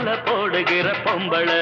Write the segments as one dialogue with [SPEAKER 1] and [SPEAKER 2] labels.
[SPEAKER 1] மாலை போடுகிற பொம்பளை.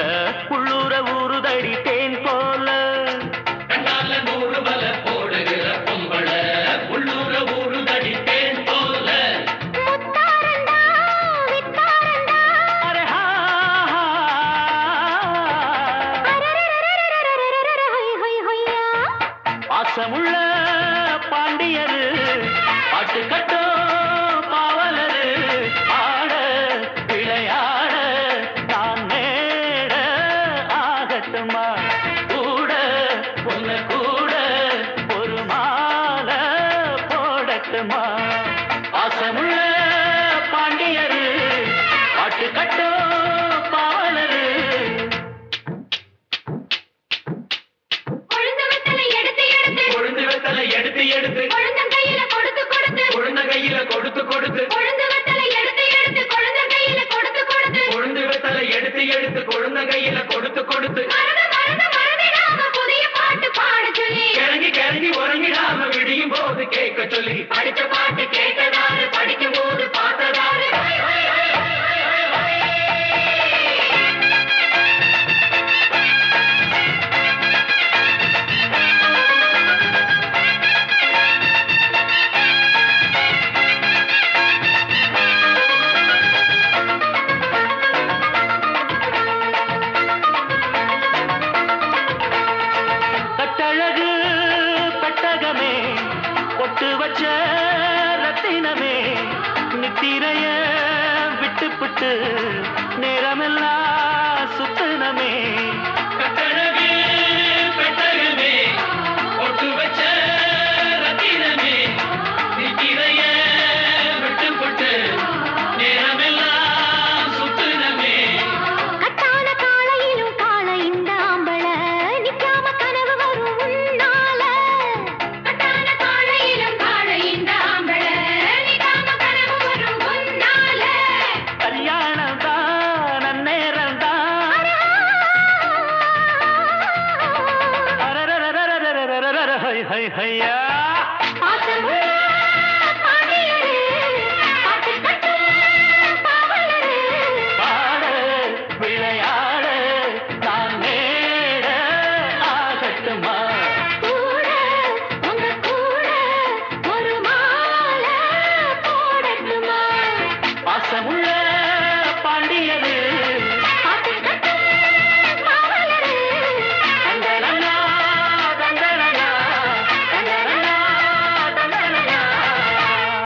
[SPEAKER 2] இரைய விட்டு புட்டு நேரமெல்லாம் சுத்தனமே.
[SPEAKER 1] கட்டழக है या